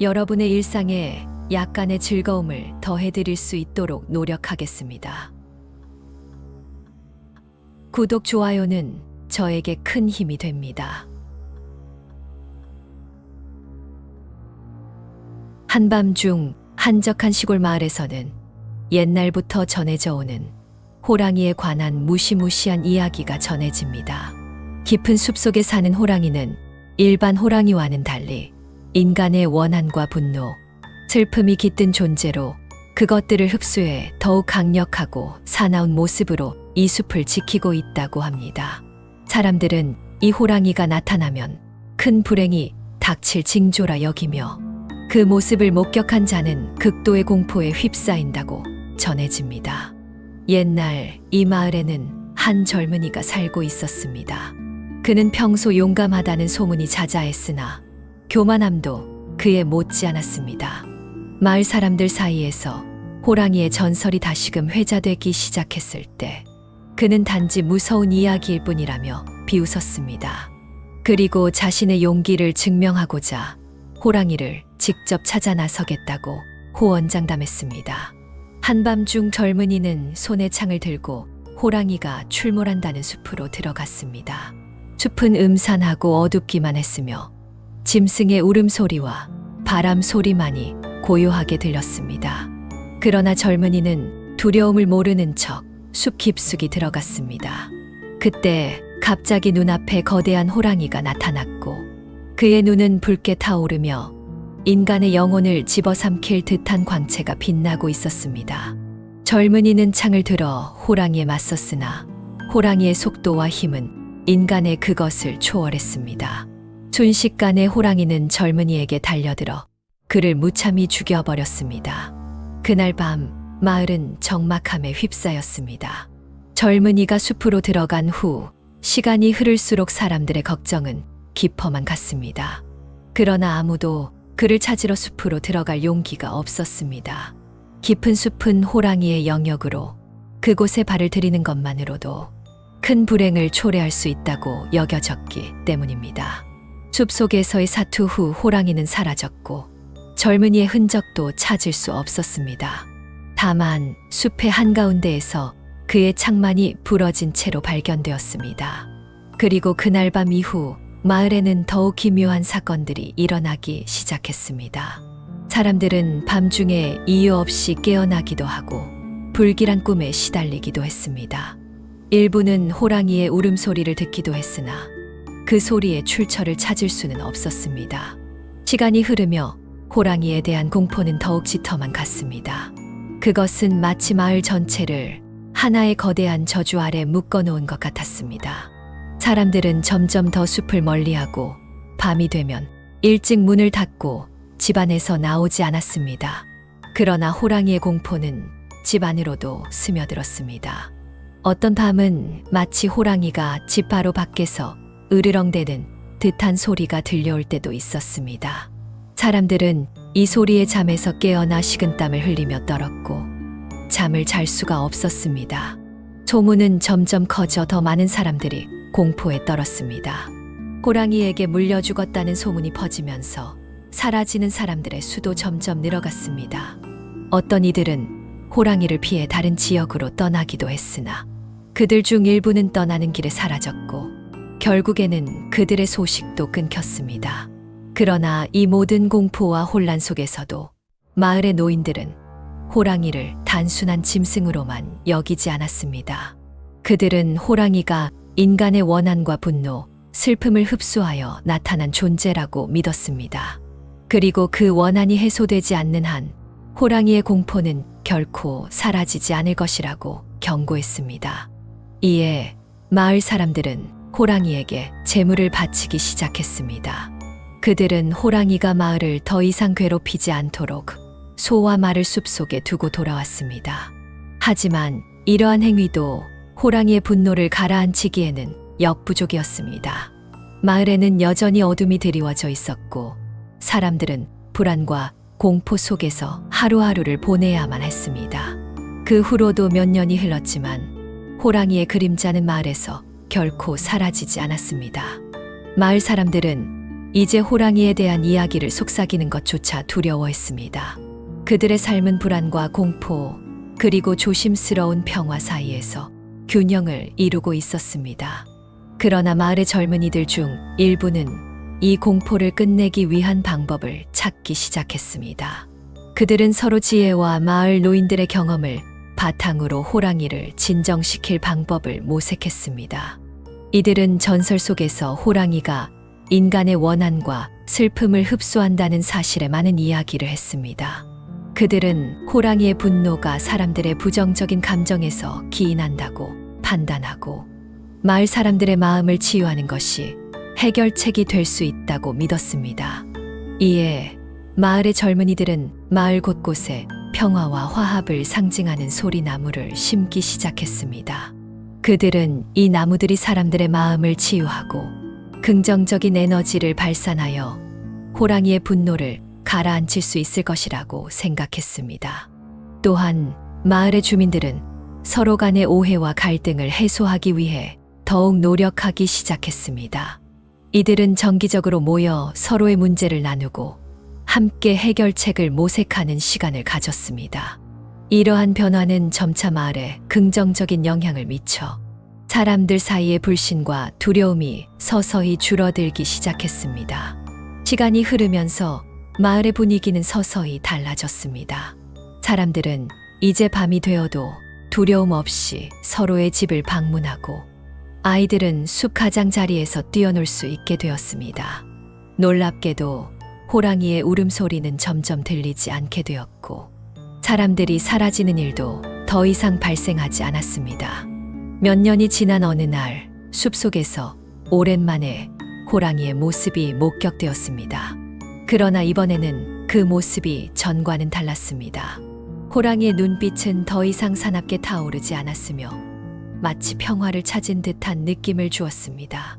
여러분의 일상에 약간의 즐거움을 더해드릴 수 있도록 노력하겠습니다. 구독, 좋아요는 저에게 큰 힘이 됩니다. 한밤중 한적한 시골 마을에서는 옛날부터 전해져 오는 호랑이에 관한 무시무시한 이야기가 전해집니다. 깊은 숲속에 사는 호랑이는 일반 호랑이와는 달리 인간의 원한과 분노, 슬픔이 깃든 존재로 그것들을 흡수해 더욱 강력하고 사나운 모습으로 이 숲을 지키고 있다고 합니다. 사람들은 이 호랑이가 나타나면 큰 불행이 닥칠 징조라 여기며 그 모습을 목격한 자는 극도의 공포에 휩싸인다고 전해집니다. 옛날 이 마을에는 한 젊은이가 살고 있었습니다. 그는 평소 용감하다는 소문이 자자했으나 교만함도 그에 못지 않았습니다. 마을 사람들 사이에서 호랑이의 전설이 다시금 회자되기 시작했을 때 그는 단지 무서운 이야기일 뿐이라며 비웃었습니다. 그리고 자신의 용기를 증명하고자 호랑이를 직접 찾아 나서겠다고 호언장담했습니다. 한밤중 젊은이는 손에 창을 들고 호랑이가 출몰한다는 숲으로 들어갔습니다. 숲은 음산하고 어둡기만 했으며 짐승의 울음소리와 바람 소리만이 고요하게 들렸습니다. 그러나 젊은이는 두려움을 모르는 척 숲 깊숙이 들어갔습니다. 그때 갑자기 눈앞에 거대한 호랑이가 나타났고 그의 눈은 붉게 타오르며 인간의 영혼을 집어삼킬 듯한 광채가 빛나고 있었습니다. 젊은이는 창을 들어 호랑이에 맞섰으나 호랑이의 속도와 힘은 인간의 그것을 초월했습니다. 순식간에 호랑이는 젊은이에게 달려들어 그를 무참히 죽여버렸습니다. 그날 밤 마을은 적막함에 휩싸였습니다. 젊은이가 숲으로 들어간 후 시간이 흐를수록 사람들의 걱정은 깊어만 갔습니다. 그러나 아무도 그를 찾으러 숲으로 들어갈 용기가 없었습니다. 깊은 숲은 호랑이의 영역으로 그곳에 발을 들이는 것만으로도 큰 불행을 초래할 수 있다고 여겨졌기 때문입니다. 숲 속에서의 사투 후 호랑이는 사라졌고 젊은이의 흔적도 찾을 수 없었습니다. 다만 숲의 한가운데에서 그의 창만이 부러진 채로 발견되었습니다. 그리고 그날 밤 이후 마을에는 더욱 기묘한 사건들이 일어나기 시작했습니다. 사람들은 밤중에 이유 없이 깨어나기도 하고 불길한 꿈에 시달리기도 했습니다. 일부는 호랑이의 울음소리를 듣기도 했으나 그 소리의 출처를 찾을 수는 없었습니다. 시간이 흐르며 호랑이에 대한 공포는 더욱 짙어만 갔습니다. 그것은 마치 마을 전체를 하나의 거대한 저주 아래 묶어놓은 것 같았습니다. 사람들은 점점 더 숲을 멀리하고 밤이 되면 일찍 문을 닫고 집안에서 나오지 않았습니다. 그러나 호랑이의 공포는 집 안으로도 스며들었습니다. 어떤 밤은 마치 호랑이가 집 바로 밖에서 으르렁대는 듯한 소리가 들려올 때도 있었습니다. 사람들은 이 소리에 잠에서 깨어나 식은땀을 흘리며 떨었고 잠을 잘 수가 없었습니다. 소문은 점점 커져 더 많은 사람들이 공포에 떨었습니다. 호랑이에게 물려 죽었다는 소문이 퍼지면서 사라지는 사람들의 수도 점점 늘어갔습니다. 어떤 이들은 호랑이를 피해 다른 지역으로 떠나기도 했으나 그들 중 일부는 떠나는 길에 사라졌고 결국에는 그들의 소식도 끊겼습니다. 그러나 이 모든 공포와 혼란 속에서도 마을의 노인들은 호랑이를 단순한 짐승으로만 여기지 않았습니다. 그들은 호랑이가 인간의 원한과 분노, 슬픔을 흡수하여 나타난 존재라고 믿었습니다. 그리고 그 원한이 해소되지 않는 한 호랑이의 공포는 결코 사라지지 않을 것이라고 경고했습니다. 이에 마을 사람들은 호랑이에게 재물을 바치기 시작했습니다. 그들은 호랑이가 마을을 더 이상 괴롭히지 않도록 소와 말을 숲속에 두고 돌아왔습니다. 하지만 이러한 행위도 호랑이의 분노를 가라앉히기에는 역부족이었습니다. 마을에는 여전히 어둠이 드리워져 있었고 사람들은 불안과 공포 속에서 하루하루를 보내야만 했습니다. 그 후로도 몇 년이 흘렀지만 호랑이의 그림자는 마을에서 결코 사라지지 않았습니다. 마을 사람들은 이제 호랑이에 대한 이야기를 속삭이는 것조차 두려워했습니다. 그들의 삶은 불안과 공포, 그리고 조심스러운 평화 사이에서 균형을 이루고 있었습니다. 그러나 마을의 젊은이들 중 일부는 이 공포를 끝내기 위한 방법을 찾기 시작했습니다. 그들은 서로 지혜와 마을 노인들의 경험을 바탕으로 호랑이를 진정시킬 방법을 모색했습니다. 이들은 전설 속에서 호랑이가 인간의 원한과 슬픔을 흡수한다는 사실에 많은 이야기를 했습니다. 그들은 호랑이의 분노가 사람들의 부정적인 감정에서 기인한다고 판단하고 마을 사람들의 마음을 치유하는 것이 해결책이 될 수 있다고 믿었습니다. 이에 마을의 젊은이들은 마을 곳곳에 평화와 화합을 상징하는 소리나무를 심기 시작했습니다. 그들은 이 나무들이 사람들의 마음을 치유하고 긍정적인 에너지를 발산하여 호랑이의 분노를 가라앉힐 수 있을 것이라고 생각했습니다. 또한 마을의 주민들은 서로 간의 오해와 갈등을 해소하기 위해 더욱 노력하기 시작했습니다. 이들은 정기적으로 모여 서로의 문제를 나누고 함께 해결책을 모색하는 시간을 가졌습니다. 이러한 변화는 점차 마을에 긍정적인 영향을 미쳐 사람들 사이의 불신과 두려움이 서서히 줄어들기 시작했습니다. 시간이 흐르면서 마을의 분위기는 서서히 달라졌습니다. 사람들은 이제 밤이 되어도 두려움 없이 서로의 집을 방문하고 아이들은 숲 가장자리에서 뛰어놀 수 있게 되었습니다. 놀랍게도 호랑이의 울음소리는 점점 들리지 않게 되었고 사람들이 사라지는 일도 더 이상 발생하지 않았습니다. 몇 년이 지난 어느 날 숲속에서 오랜만에 호랑이의 모습이 목격되었습니다. 그러나 이번에는 그 모습이 전과는 달랐습니다. 호랑이의 눈빛은 더 이상 사납게 타오르지 않았으며 마치 평화를 찾은 듯한 느낌을 주었습니다.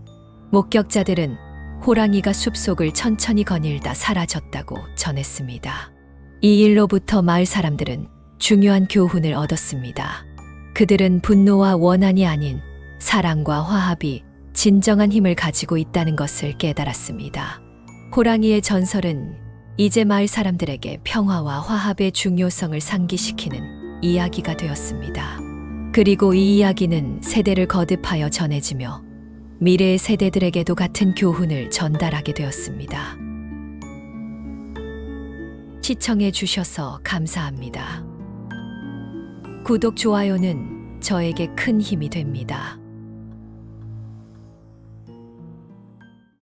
목격자들은 호랑이가 숲속을 천천히 거닐다 사라졌다고 전했습니다. 이 일로부터 마을 사람들은 중요한 교훈을 얻었습니다. 그들은 분노와 원한이 아닌 사랑과 화합이 진정한 힘을 가지고 있다는 것을 깨달았습니다. 호랑이의 전설은 이제 마을 사람들에게 평화와 화합의 중요성을 상기시키는 이야기가 되었습니다. 그리고 이 이야기는 세대를 거듭하여 전해지며 미래의 세대들에게도 같은 교훈을 전달하게 되었습니다. 시청해 주셔서 감사합니다. 구독, 좋아요는 저에게 큰 힘이 됩니다.